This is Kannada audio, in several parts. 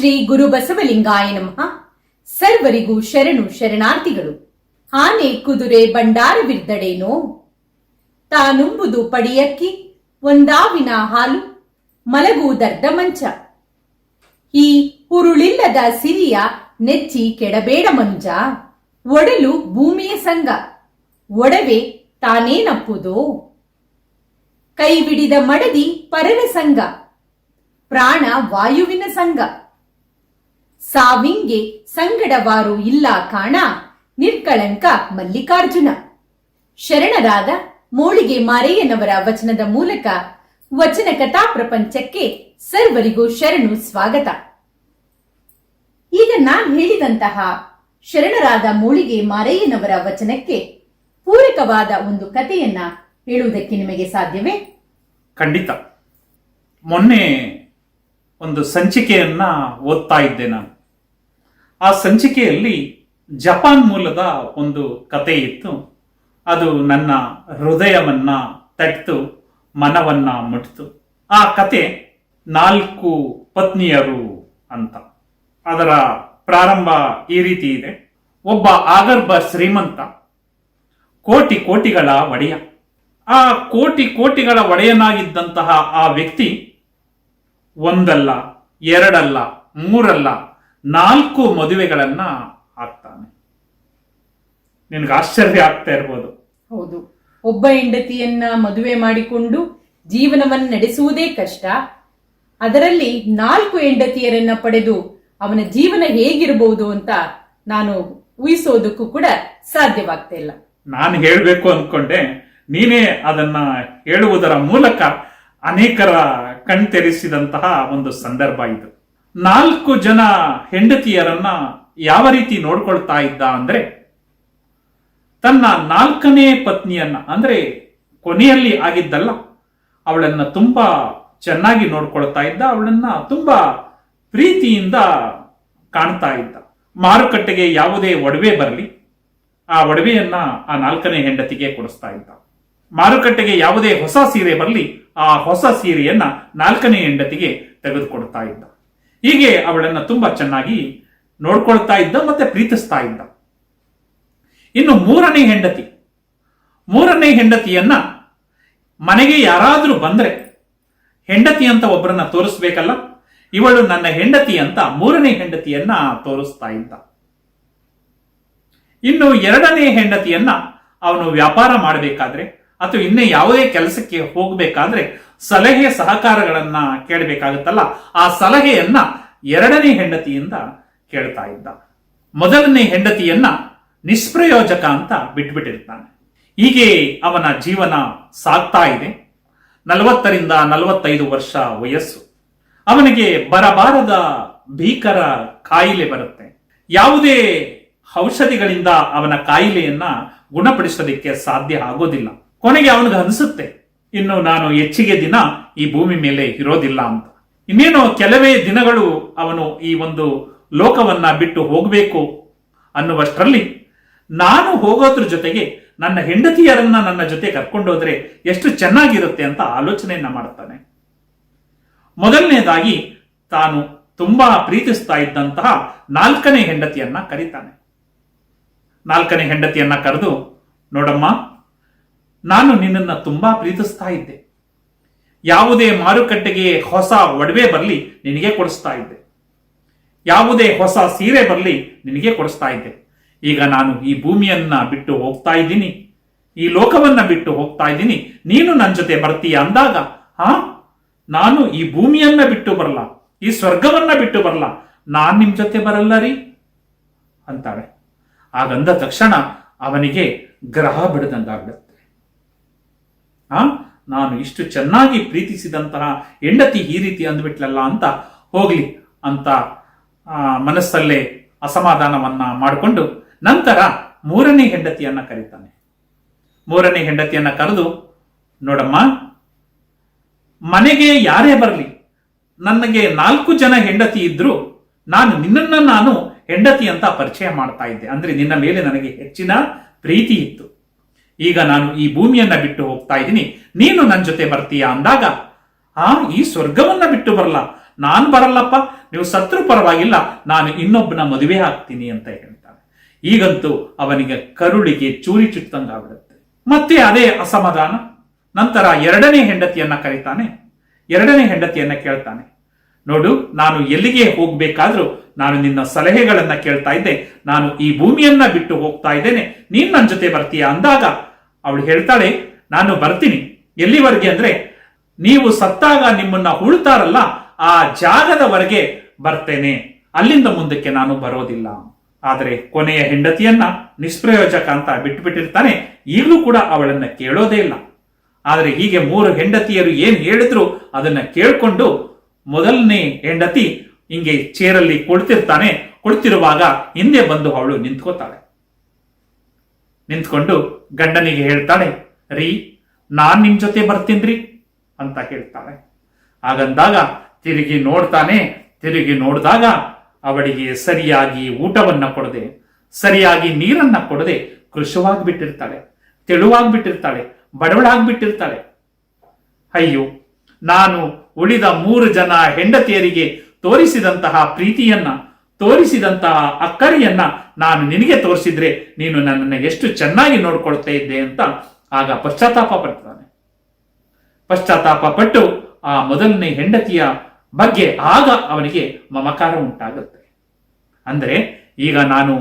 ಶ್ರೀ ಗುರು ಬಸವಲಿಂಗಾಯ ನಮಃ. ಸರ್ವರಿಗೂ ಶರಣು ಶರಣಾರ್ಥಿಗಳು. ಆನೆ, ಕುದುರೆ ಬಂಡಾರವಿರ್ದಡೇನೋ ತಾನುಂಬುದು ಪಡಿಯಕ್ಕಿ, ಒಂದಾವಿನ ಹಾಲು ಮಲಗುವುದರ್ಧ ಮಂಚ. ಈ ಹುರುಳಿಲ್ಲದ ಸಿರಿಯ ನೆಚ್ಚಿ ಕೆಡಬೇಡ ಮಂಜ. ಒಡಲು ಭೂಮಿಯ ಸಂಗ. ಒಡವೆ ತಾನೇನಪ್ಪುದೋ ಕೈಬಿಡಿದ ಮಡದಿ ಪರರ ಸಂಗ. ಪ್ರಾಣ ವಾಯುವಿನ ಸಂಗ. ಸಾವಿಂಗೆ ಸಂಗಡವಾರು ಇಲ್ಲ ಕಾಣ. ನಿರ್ಕಳಂಕ ಮಲ್ಲಿಕಾರ್ಜುನ. ಶರಣರಾದ ಮೋಳಿಗೆ ಮಾರೆಯನವರ ವಚನದ ಮೂಲಕ ವಚನ ಕಥಾ ಪ್ರಪಂಚಕ್ಕೆ ಸರ್ವರಿಗೂ ಶರಣು ಸ್ವಾಗತ. ಈಗ ನಾನ್ ಹೇಳಿದಂತಹ ಶರಣರಾದ ಮೂಳಿಗೆ ಮಾರಯ್ಯನವರ ವಚನಕ್ಕೆ ಪೂರಕವಾದ ಒಂದು ಕಥೆಯನ್ನ ಹೇಳುವುದಕ್ಕೆ ನಿಮಗೆ ಸಾಧ್ಯವೇ? ಖಂಡಿತ. ಮೊನ್ನೆ ಒಂದು ಸಂಚಿಕೆಯನ್ನ ಓದ್ತಾ ಇದ್ದೆ ನಾನು. ಆ ಸಂಚಿಕೆಯಲ್ಲಿ ಜಪಾನ್ ಮೂಲದ ಒಂದು ಕತೆ ಇತ್ತು. ಅದು ನನ್ನ ಹೃದಯವನ್ನ ತಟ್ಟಿತು ಮನವನ್ನ ಮುಟ್ಟಿತು ಆ ಕತೆ ನಾಲ್ಕು ಪತ್ನಿಯರು ಅಂತ. ಅದರ ಪ್ರಾರಂಭ ಈ ರೀತಿ ಇದೆ. ಒಬ್ಬ ಆಗರ್ಭ ಶ್ರೀಮಂತ, ಕೋಟಿ ಕೋಟಿಗಳ ಒಡೆಯ. ಆ ಕೋಟಿ ಕೋಟಿಗಳ ಒಡೆಯನಾಗಿದ್ದಂತಹ ಆ ವ್ಯಕ್ತಿ ಒಂದಲ್ಲ ಎರಡಲ್ಲ ಮೂರಲ್ಲ ನಾಲ್ಕು ಮದುವೆಗಳನ್ನ ಆಗ್ತಾನೆ. ನಿನ್ಗೆ ಆಶ್ಚರ್ಯ ಆಗ್ತಾ ಇರ್ಬೋದು. ಹೌದು. ಒಬ್ಬ ಹೆಂಡತಿಯನ್ನ ಮದುವೆ ಮಾಡಿಕೊಂಡು ಜೀವನವನ್ನು ನಡೆಸುವುದೇ ಕಷ್ಟ. ಅದರಲ್ಲಿ ನಾಲ್ಕು ಹೆಂಡತಿಯರನ್ನ ಪಡೆದು ಅವನ ಜೀವನ ಹೇಗಿರಬಹುದು ಅಂತ ನಾನು ಊಹಿಸೋದಕ್ಕೂ ಕೂಡ ಸಾಧ್ಯವಾಗ್ತಾ ಇಲ್ಲ. ನಾನು ಹೇಳಬೇಕು ಅನ್ಕೊಂಡೆ ನೀನೇ ಅದನ್ನ ಹೇಳುವುದರ ಮೂಲಕ ಅನೇಕರ ಕಣ್ತೆರೆಸಿದಂತಹ ಒಂದು ಸಂದರ್ಭ ಇದು. ನಾಲ್ಕು ಜನ ಹೆಂಡತಿಯರನ್ನ ಯಾವ ರೀತಿ ನೋಡ್ಕೊಳ್ತಾ ಇದ್ದ ಅಂದ್ರೆ, ತನ್ನ ನಾಲ್ಕನೇ ಪತ್ನಿಯನ್ನ, ಅಂದ್ರೆ ಕೊನೆಯಲ್ಲಿ ಆಗಿದ್ದಲ್ಲ, ಅವಳನ್ನ ತುಂಬಾ ಚೆನ್ನಾಗಿ ನೋಡ್ಕೊಳ್ತಾ ಇದ್ದ, ಅವಳನ್ನ ತುಂಬಾ ಪ್ರೀತಿಯಿಂದ ಕಾಣ್ತಾ ಇದ್ದ. ಮಾರುಕಟ್ಟೆಗೆ ಯಾವುದೇ ಒಡವೆ ಬರಲಿ, ಆ ಒಡವೆಯನ್ನ ಆ ನಾಲ್ಕನೇ ಹೆಂಡತಿಗೆ ಕೊಡಿಸ್ತಾ ಇದ್ದ. ಮಾರುಕಟ್ಟೆಗೆ ಯಾವುದೇ ಹೊಸ ಸೀರೆ ಬರಲಿ, ಆ ಹೊಸ ಸೀರೆಯನ್ನ ನಾಲ್ಕನೇ ಹೆಂಡತಿಗೆ ತೆಗೆದುಕೊಡ್ತಾ ಇದ್ದ. ಹೀಗೆ ಅವಳನ್ನ ತುಂಬಾ ಚೆನ್ನಾಗಿ ನೋಡ್ಕೊಳ್ತಾ ಇದ್ದ ಮತ್ತೆ ಪ್ರೀತಿಸ್ತಾ ಇದ್ದ. ಇನ್ನು ಮೂರನೇ ಹೆಂಡತಿ, ಮೂರನೇ ಹೆಂಡತಿಯನ್ನ ಮನೆಗೆ ಯಾರಾದರೂ ಬಂದ್ರೆ ಹೆಂಡತಿ ಅಂತ ಒಬ್ಬರನ್ನ ತೋರಿಸ್ಬೇಕಲ್ಲ, ಇವಳು ನನ್ನ ಹೆಂಡತಿ ಅಂತ ಮೂರನೇ ಹೆಂಡತಿಯನ್ನ ತೋರಿಸ್ತಾ ಇದ್ದ. ಇನ್ನು ಎರಡನೇ ಹೆಂಡತಿಯನ್ನ ಅವನು ವ್ಯಾಪಾರ ಮಾಡಬೇಕಾದ್ರೆ ಅಥವಾ ಇನ್ನೇ ಯಾವುದೇ ಕೆಲಸಕ್ಕೆ ಹೋಗಬೇಕಾದ್ರೆ ಸಲಹೆ ಸಹಕಾರಗಳನ್ನ ಕೇಳಬೇಕಾಗುತ್ತಲ್ಲ. ಆ ಸಲಹೆಯನ್ನ ಎರಡನೇ ಹೆಂಡತಿಯಿಂದ ಕೇಳ್ತಾ ಇದ್ದ. ಮೊದಲನೇ ಹೆಂಡತಿಯನ್ನ ನಿಷ್ಪ್ರಯೋಜಕ ಅಂತ ಬಿಟ್ಬಿಟ್ಟಿರ್ತಾನೆ. ಹೀಗೆ ಅವನ ಜೀವನ ಸಾಗ್ತಾ ಇದೆ. ನಲವತ್ತರಿಂದ ನಲವತ್ತೈದು ವರ್ಷ ವಯಸ್ಸು. ಅವನಿಗೆ ಬರಬಾರದ ಭೀಕರ ಕಾಯಿಲೆ ಬರುತ್ತೆ. ಯಾವುದೇ ಔಷಧಿಗಳಿಂದ ಅವನ ಕಾಯಿಲೆಯನ್ನ ಗುಣಪಡಿಸೋದಕ್ಕೆ ಸಾಧ್ಯ ಆಗೋದಿಲ್ಲ. ಕೊನೆಗೆ ಅವನಿಗೆ ಅನಿಸುತ್ತೆ, ಇನ್ನು ನಾನು ಹೆಚ್ಚಿಗೆ ದಿನ ಈ ಭೂಮಿ ಮೇಲೆ ಇರೋದಿಲ್ಲ ಅಂತ. ಇನ್ನೇನು ಕೆಲವೇ ದಿನಗಳು ಅವನು ಈ ಒಂದು ಲೋಕವನ್ನ ಬಿಟ್ಟು ಹೋಗಬೇಕು ಅನ್ನುವಷ್ಟರಲ್ಲಿ ನಾನು ಹೋಗೋದ್ರ ಜೊತೆಗೆ ನನ್ನ ಹೆಂಡತಿಯರನ್ನ ನನ್ನ ಜೊತೆ ಕರ್ಕೊಂಡೋದ್ರೆ ಎಷ್ಟು ಚೆನ್ನಾಗಿರುತ್ತೆ ಅಂತ ಆಲೋಚನೆಯನ್ನ ಮಾಡ್ತಾನೆ. ಮೊದಲನೇದಾಗಿ ತಾನು ತುಂಬಾ ಪ್ರೀತಿಸ್ತಾ ಇದ್ದಂತಹ ನಾಲ್ಕನೇ ಹೆಂಡತಿಯನ್ನ ಕರೀತಾನೆ. ನಾಲ್ಕನೇ ಹೆಂಡತಿಯನ್ನ ಕರೆದು, ನೋಡಮ್ಮ ನಾನು ನಿನ್ನನ್ನು ತುಂಬಾ ಪ್ರೀತಿಸ್ತಾ ಇದ್ದೆ. ಯಾವುದೇ ಮಾರುಕಟ್ಟೆಗೆ ಹೊಸ ಒಡವೆ ಬರಲಿ ನಿನಗೆ ಕೊಡಿಸ್ತಾ ಇದ್ದೆ. ಯಾವುದೇ ಹೊಸ ಸೀರೆ ಬರಲಿ ನಿನಗೆ ಕೊಡಿಸ್ತಾ ಇದ್ದೆ. ಈಗ ನಾನು ಈ ಭೂಮಿಯನ್ನ ಬಿಟ್ಟು ಹೋಗ್ತಾ ಇದ್ದೀನಿ. ಈ ಲೋಕವನ್ನ ಬಿಟ್ಟು ಹೋಗ್ತಾ ಇದ್ದೀನಿ. ನೀನು ನನ್ನ ಜೊತೆ ಬರ್ತೀಯ ಅಂದಾಗ, ಆ? ನಾನು ಈ ಭೂಮಿಯನ್ನ ಬಿಟ್ಟು ಬರಲ್ಲ, ಈ ಸ್ವರ್ಗವನ್ನ ಬಿಟ್ಟು ಬರಲ್ಲ, ನಾನ್ ನಿಮ್ ಜೊತೆ ಬರಲ್ಲ ರೀ, ಅಂತಾಳೆ. ಹಾಗಂದ ತಕ್ಷಣ ಅವನಿಗೆ ಗ್ರಹ ಬಿಡದಂಗಾಗ್ಬಿಡುತ್ತೆ. ಆ? ನಾನು ಇಷ್ಟು ಚೆನ್ನಾಗಿ ಪ್ರೀತಿಸಿದಂತಹ ಹೆಂಡತಿ ಈ ರೀತಿ ಅಂದ್ಬಿಟ್ಲಲ್ಲ ಅಂತ ಹೋಗ್ಲಿ ಅಂತ ಮನಸ್ಸಲ್ಲೇ ಅಸಮಾಧಾನವನ್ನ ಮಾಡಿಕೊಂಡು ನಂತರ ಮೂರನೇ ಹೆಂಡತಿಯನ್ನ ಕರೀತಾನೆ. ಮೂರನೇ ಹೆಂಡತಿಯನ್ನ ಕರೆದು, ನೋಡಮ್ಮ, ಮನೆಗೆ ಯಾರೇ ಬರಲಿ, ನನಗೆ ನಾಲ್ಕು ಜನ ಹೆಂಡತಿ ಇದ್ರು ನಾನು ನಿನ್ನನ್ನ ನಾನು ಹೆಂಡತಿ ಅಂತ ಪರಿಚಯ ಮಾಡ್ತಾ ಇದ್ದೆ. ಅಂದ್ರೆ ನಿನ್ನ ಮೇಲೆ ನನಗೆ ಹೆಚ್ಚಿನ ಪ್ರೀತಿ ಇತ್ತು. ಈಗ ನಾನು ಈ ಭೂಮಿಯನ್ನ ಬಿಟ್ಟು ಹೋಗ್ತಾ ಇದ್ದೀನಿ. ನೀನು ನನ್ನ ಜೊತೆ ಬರ್ತೀಯಾ ಅಂದಾಗ ಆ ಈ ಸ್ವರ್ಗವನ್ನ ಬಿಟ್ಟು ಬರಲ್ಲ. ನಾನು ಬರಲ್ಲಪ್ಪ. ನೀವು ಸತ್ರು ಪರವಾಗಿಲ್ಲ. ನಾನು ಇನ್ನೊಬ್ಬನ ಮದುವೆ ಆಗ್ತೀನಿ ಅಂತ ಹೇಳ್ತಾನೆ. ಈಗಂತೂ ಅವನಿಗೆ ಕರುಳಿಗೆ ಚೂರಿ ಚುಟ್ಟಂಗಾಗ್ಬಿಡುತ್ತೆ ಮತ್ತೆ ಅದೇ ಅಸಮಾಧಾನ. ನಂತರ ಎರಡನೇ ಹೆಂಡತಿಯನ್ನ ಕರೀತಾನೆ. ಎರಡನೇ ಹೆಂಡತಿಯನ್ನ ಕೇಳ್ತಾನೆ. ನೋಡು, ನಾನು ಎಲ್ಲಿಗೆ ಹೋಗ್ಬೇಕಾದ್ರೂ ನಾನು ನಿನ್ನ ಸಲಹೆಗಳನ್ನ ಕೇಳ್ತಾ ಇದ್ದೆ. ನಾನು ಈ ಭೂಮಿಯನ್ನ ಬಿಟ್ಟು ಹೋಗ್ತಾ ಇದ್ದೇನೆ. ನೀನ್ ನನ್ನ ಜೊತೆ ಬರ್ತೀಯ? ಅಂದಾಗ ಅವಳು ಹೇಳ್ತಾಳೆ, ನಾನು ಬರ್ತೀನಿ. ಎಲ್ಲಿವರೆಗೆ ಅಂದ್ರೆ, ನೀವು ಸತ್ತಾಗ ನಿಮ್ಮನ್ನ ಉಳ್ತಾರಲ್ಲ, ಆ ಜಾಗದವರೆಗೆ ಬರ್ತೇನೆ. ಅಲ್ಲಿಂದ ಮುಂದಕ್ಕೆ ನಾನು ಬರೋದಿಲ್ಲ. ಆದರೆ ಕೊನೆಯ ಹೆಂಡತಿಯನ್ನ ನಿಷ್ಪ್ರಯೋಜಕ ಅಂತ ಬಿಟ್ಟುಬಿಟ್ಟಿರ್ತಾನೆ ಈಗಲೂ ಕೂಡ ಅವಳನ್ನ ಕೇಳೋದೇ ಇಲ್ಲ. ಆದರೆ ಹೀಗೆ ಮೂರು ಹೆಂಡತಿಯರು ಏನ್ ಹೇಳಿದ್ರು ಅದನ್ನ ಕೇಳಿಕೊಂಡು ಮೊದಲನೇ ಹೆಂಡತಿ ಹಿಂಗೆ ಚೇರಲ್ಲಿ ಕುಳಿತಿರ್ತಾನೆ. ಕುಳಿತಿರುವಾಗ ಹಿಂದೆ ಬಂದು ಅವಳು ನಿಂತ್ಕೋತಾಳೆ. ನಿಂತ್ಕೊಂಡು ಗಂಡನಿಗೆ ಹೇಳ್ತಾಳೆ, ರೀ, ನಾನ್ ನಿಮ್ ಜೊತೆ ಬರ್ತೀನ್ರಿ ಅಂತ ಹೇಳ್ತಾಳೆ. ಹಾಗಂದಾಗ ತಿರುಗಿ ನೋಡ್ತಾನೆ, ತಿರುಗಿ ನೋಡಿದಾಗ ಅವಳಿಗೆ ಸರಿಯಾಗಿ ಊಟವನ್ನ ಕೊಡದೆ, ಸರಿಯಾಗಿ ನೀರನ್ನ ಕೊಡದೆ ಕೃಷವಾಗಿ ಬಿಟ್ಟಿರ್ತಾಳೆ ತೆಳುವಾಗಿ ಬಿಟ್ಟಿರ್ತಾಳೆ ಬಡವಳಾಗ್ಬಿಟ್ಟಿರ್ತಾಳೆ. ಅಯ್ಯೋ, ನಾನು ಉಳಿದ ಮೂರು ಜನ ಹೆಂಡತಿಯರಿಗೆ ತೋರಿಸಿದಂತಹ ಪ್ರೀತಿಯನ್ನ ತೋರಿಸಿದಂತಹ ಅಕ್ಕರಿಯನ್ನ ನಾನು ನಿನಗೆ ತೋರಿಸಿದ್ರೆ ನೀನು ನನ್ನನ್ನು ಎಷ್ಟು ಚೆನ್ನಾಗಿ ನೋಡ್ಕೊಳ್ತಾ ಇದ್ದೆ ಅಂತ ಆಗ ಪಶ್ಚಾತ್ತಾಪ ಪಡ್ತಾನೆ. ಪಶ್ಚಾತ್ತಾಪ ಪಟ್ಟು ಆ ಮೊದಲನೇ ಹೆಂಡತಿಯ ಬಗ್ಗೆ ಆಗ ಅವನಿಗೆ ಮಮಕಾರ ಉಂಟಾಗುತ್ತೆ. ಅಂದರೆ ಈಗ ನಾನು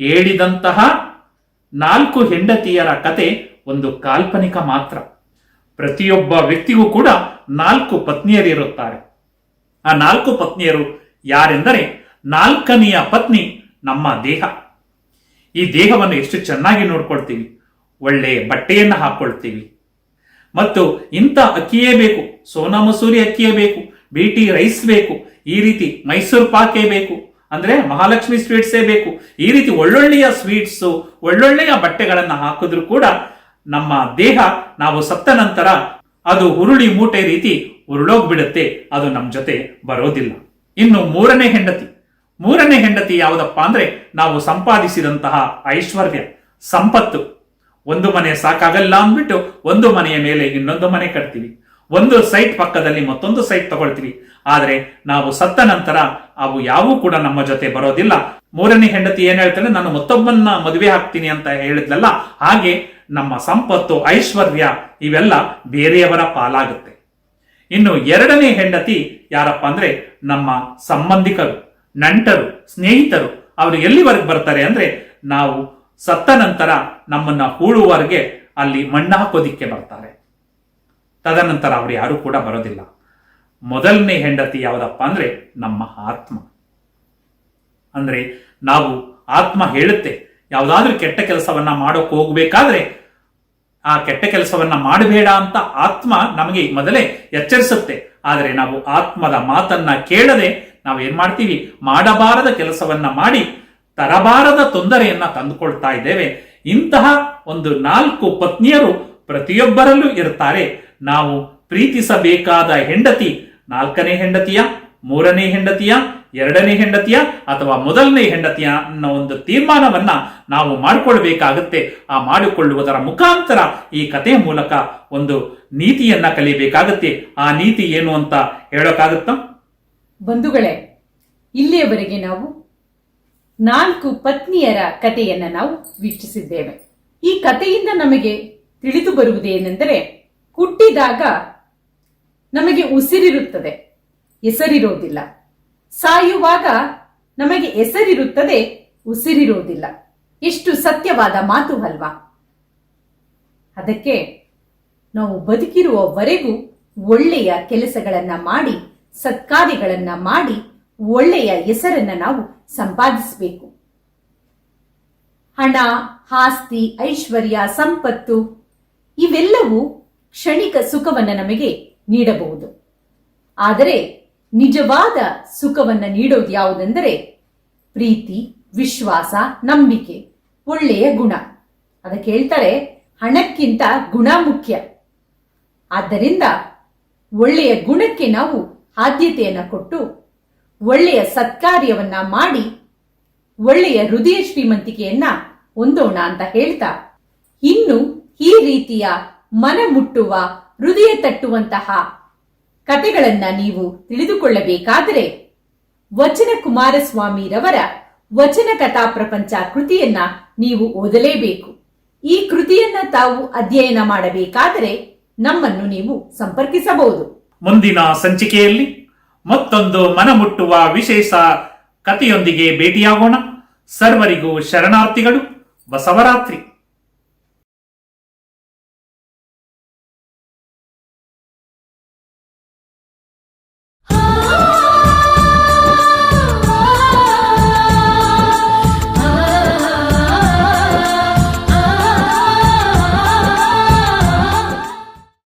ಹೇಳಿದಂತಹ ನಾಲ್ಕು ಹೆಂಡತಿಯರ ಕತೆ ಒಂದು ಕಾಲ್ಪನಿಕ ಮಾತ್ರ. ಪ್ರತಿಯೊಬ್ಬ ವ್ಯಕ್ತಿಗೂ ಕೂಡ ನಾಲ್ಕು ಪತ್ನಿಯರಿರುತ್ತಾರೆ. ಆ ನಾಲ್ಕು ಪತ್ನಿಯರು ಯಾರೆಂದರೆ ನಾಲ್ಕನೆಯ ಪತ್ನಿ ನಮ್ಮ ದೇಹ. ಈ ದೇಹವನ್ನು ಎಷ್ಟು ಚೆನ್ನಾಗಿ ನೋಡ್ಕೊಳ್ತೀವಿ. ಒಳ್ಳೆ ಬಟ್ಟೆಯನ್ನು ಹಾಕೊಳ್ತೀವಿ. ಮತ್ತು ಇಂಥ ಅಕ್ಕಿಯೇ ಬೇಕು. ಸೋನಾ ಮಸೂರಿ ಅಕ್ಕಿಯೇ ಬೇಕು. ಬಿಟಿ ರೈಸ್ ಬೇಕು. ಈ ರೀತಿ ಮೈಸೂರು ಪಾಕೇ ಬೇಕು. ಅಂದ್ರೆ ಮಹಾಲಕ್ಷ್ಮಿ ಸ್ವೀಟ್ಸೇ ಬೇಕು. ಈ ರೀತಿ ಒಳ್ಳೊಳ್ಳೆಯ ಸ್ವೀಟ್ಸು, ಒಳ್ಳೊಳ್ಳೆಯ ಬಟ್ಟೆಗಳನ್ನು ಹಾಕಿದ್ರು ಕೂಡ ನಮ್ಮ ದೇಹ ನಾವು ಸತ್ತ ನಂತರ ಅದು ಉರುಳಿ ಮೂಟೆ ರೀತಿ ಉರುಳೋಗ್ಬಿಡುತ್ತೆ. ಅದು ನಮ್ಮ ಜೊತೆ ಬರೋದಿಲ್ಲ. ಇನ್ನು ಮೂರನೇ ಹೆಂಡತಿ. ಮೂರನೇ ಹೆಂಡತಿ ಯಾವುದಪ್ಪ ಅಂದ್ರೆ ನಾವು ಸಂಪಾದಿಸಿದಂತಹ ಐಶ್ವರ್ಯ, ಸಂಪತ್ತು. ಒಂದು ಮನೆ ಸಾಕಾಗಲ್ಲ ಅಂದ್ಬಿಟ್ಟು ಒಂದು ಮನೆಯ ಮೇಲೆ ಇನ್ನೊಂದು ಮನೆ ಕಟ್ತೀವಿ. ಒಂದು ಸೈಟ್ ಪಕ್ಕದಲ್ಲಿ ಮತ್ತೊಂದು ಸೈಟ್ ತಗೊಳ್ತೀವಿ. ಆದ್ರೆ ನಾವು ಸತ್ತ ನಂತರ ಅವು ಯಾವೂ ಕೂಡ ನಮ್ಮ ಜೊತೆ ಬರೋದಿಲ್ಲ. ಮೂರನೇ ಹೆಂಡತಿ ಏನ್ ಹೇಳ್ತಾಳೆ? ನಾನು ಮತ್ತೊಬ್ಬನ್ನ ಮದುವೆ ಹಾಕ್ತೀನಿ ಅಂತ ಹೇಳಿದ್ಲಲ್ಲ, ಹಾಗೆ ನಮ್ಮ ಸಂಪತ್ತು, ಐಶ್ವರ್ಯ ಇವೆಲ್ಲ ಬೇರೆಯವರ ಪಾಲಾಗುತ್ತೆ. ಇನ್ನು ಎರಡನೇ ಹೆಂಡತಿ ಯಾರಪ್ಪ ಅಂದ್ರೆ ನಮ್ಮ ಸಂಬಂಧಿಕರು. ನಂಟರು, ಸ್ನೇಹಿತರು ಅವರು ಎಲ್ಲಿವರೆಗೆ ಬರ್ತಾರೆ ಅಂದ್ರೆ ನಾವು ಸತ್ತ ನಂತರ ನಮ್ಮನ್ನ ಹೂಳುವವರೆಗೆ ಅಲ್ಲಿ ಮಣ್ಣು ಹಾಕೋದಿಕ್ಕೆ ಬರ್ತಾರೆ. ತದನಂತರ ಅವರು ಯಾರು ಕೂಡ ಬರೋದಿಲ್ಲ. ಮೊದಲನೇ ಹೆಂಡತಿ ಯಾವುದಪ್ಪ ಅಂದ್ರೆ ನಮ್ಮ ಆತ್ಮ. ಅಂದ್ರೆ ನಾವು ಆತ್ಮ ಹೇಳುತ್ತೆ, ಯಾವುದಾದ್ರೂ ಕೆಟ್ಟ ಕೆಲಸವನ್ನ ಮಾಡೋಕ್ ಹೋಗ್ಬೇಕಾದ್ರೆ ಆ ಕೆಟ್ಟ ಕೆಲಸವನ್ನ ಮಾಡಬೇಡ ಅಂತ ಆತ್ಮ ನಮಗೆ ಮೊದಲೇ ಎಚ್ಚರಿಸುತ್ತೆ. ಆದರೆ ನಾವು ಆತ್ಮದ ಮಾತನ್ನ ಕೇಳದೆ ನಾವು ಏನ್ ಮಾಡ್ತೀವಿ? ಮಾಡಬಾರದ ಕೆಲಸವನ್ನ ಮಾಡಿ ತರಬಾರದ ತೊಂದರೆಯನ್ನ ತಂದುಕೊಳ್ತಾ ಇದ್ದೇವೆ. ಇಂತಹ ಒಂದು ನಾಲ್ಕು ಪತ್ನಿಯರು ಪ್ರತಿಯೊಬ್ಬರಲ್ಲೂ ಇರ್ತಾರೆ. ನಾವು ಪ್ರೀತಿಸಬೇಕಾದ ಹೆಂಡತಿ ನಾಲ್ಕನೇ ಹೆಂಡತಿಯ, ಮೂರನೇ ಹೆಂಡತಿಯ, ಎರಡನೇ ಹೆಂಡತಿಯ ಅಥವಾ ಮೊದಲನೇ ಹೆಂಡತಿಯ ಅನ್ನೋ ಒಂದು ತೀರ್ಮಾನವನ್ನ ನಾವು ಮಾಡಿಕೊಳ್ಬೇಕಾಗುತ್ತೆ. ಆ ಮಾಡಿಕೊಳ್ಳುವುದರ ಮುಖಾಂತರ ಈ ಕಥೆಯ ಮೂಲಕ ಒಂದು ನೀತಿಯನ್ನ ಕಲಿಬೇಕಾಗುತ್ತೆ. ಆ ನೀತಿ ಏನು ಅಂತ ಹೇಳೋಕ್ಕಾಗುತ್ತಾ ಬಂಧುಗಳೇ, ಇಲ್ಲಿಯವರೆಗೆ ನಾವು ನಾಲ್ಕು ಪತ್ನಿಯರ ಕಥೆಯನ್ನ ನಾವು ವೀಕ್ಷಿಸಿದ್ದೇವೆ. ಈ ಕಥೆಯಿಂದ ನಮಗೆ ತಿಳಿದು ಬರುವುದೇನೆಂದರೆ, ಹುಟ್ಟಿದಾಗ ನಮಗೆ ಉಸಿರಿರುತ್ತದೆ, ಹೆಸರಿರೋದಿಲ್ಲ. ಸಾಯುವಾಗ ನಮಗೆ ಹೆಸರಿರುತ್ತದೆ, ಉಸಿರಿರೋದಿಲ್ಲ. ಎಷ್ಟು ಸತ್ಯವಾದ ಮಾತು ಅಲ್ವಾ? ಅದಕ್ಕೆ ನಾವು ಬದುಕಿರುವವರೆಗೂ ಒಳ್ಳೆಯ ಕೆಲಸಗಳನ್ನು ಮಾಡಿ ಸತ್ಕಾರ್ಯಗಳನ್ನ ಮಾಡಿ ಒಳ್ಳೆಯ ಹೆಸರನ್ನ ನಾವು ಸಂಪಾದಿಸಬೇಕು. ಹಣ, ಆಸ್ತಿ, ಐಶ್ವರ್ಯ, ಸಂಪತ್ತು ಇವೆಲ್ಲವೂ ಕ್ಷಣಿಕ ಸುಖವನ್ನ ನಮಗೆ ನೀಡಬಹುದು. ಆದರೆ ನಿಜವಾದ ಸುಖವನ್ನ ನೀಡೋದು ಯಾವುದೆಂದರೆ ಪ್ರೀತಿ, ವಿಶ್ವಾಸ, ನಂಬಿಕೆ, ಒಳ್ಳೆಯ ಗುಣ. ಅದಕ್ಕೆ ಹೇಳ್ತಾರೆ ಹಣಕ್ಕಿಂತ ಗುಣ ಮುಖ್ಯ. ಆದ್ದರಿಂದ ಒಳ್ಳೆಯ ಗುಣಕ್ಕೆ ನಾವು ಆದ್ಯತೆಯನ್ನ ಕೊಟ್ಟು ಒಳ್ಳೆಯ ಸತ್ಕಾರ್ಯವನ್ನ ಮಾಡಿ ಒಳ್ಳೆಯ ಹೃದಯ ಶ್ರೀಮಂತಿಕೆಯನ್ನ ಹೊಂದೋಣ ಅಂತ ಹೇಳ್ತಾ, ಇನ್ನು ಈ ರೀತಿಯ ಮನ ಮುಟ್ಟುವ ಹೃದಯ ತಟ್ಟುವಂತಹ ಕತೆಗಳನ್ನ ನೀವು ತಿಳಿದುಕೊಳ್ಳಬೇಕಾದರೆ ವಚನ ಕುಮಾರಸ್ವಾಮಿರವರ ವಚನ ಕಥಾ ಪ್ರಪಂಚ ಕೃತಿಯನ್ನ ನೀವು ಓದಲೇಬೇಕು. ಈ ಕೃತಿಯನ್ನ ತಾವು ಅಧ್ಯಯನ ಮಾಡಬೇಕಾದರೆ ನಮ್ಮನ್ನು ನೀವು ಸಂಪರ್ಕಿಸಬಹುದು. ಮುಂದಿನ ಸಂಚಿಕೆಯಲ್ಲಿ ಮತ್ತೊಂದು ಮನಮುಟ್ಟುವ ವಿಶೇಷ ಕಥೆಯೊಂದಿಗೆ ಭೇಟಿಯಾಗೋಣ. ಸರ್ವರಿಗೂ ಶರಣಾರ್ಥಿಗಳು ಬಸವರಾತ್ರಿ.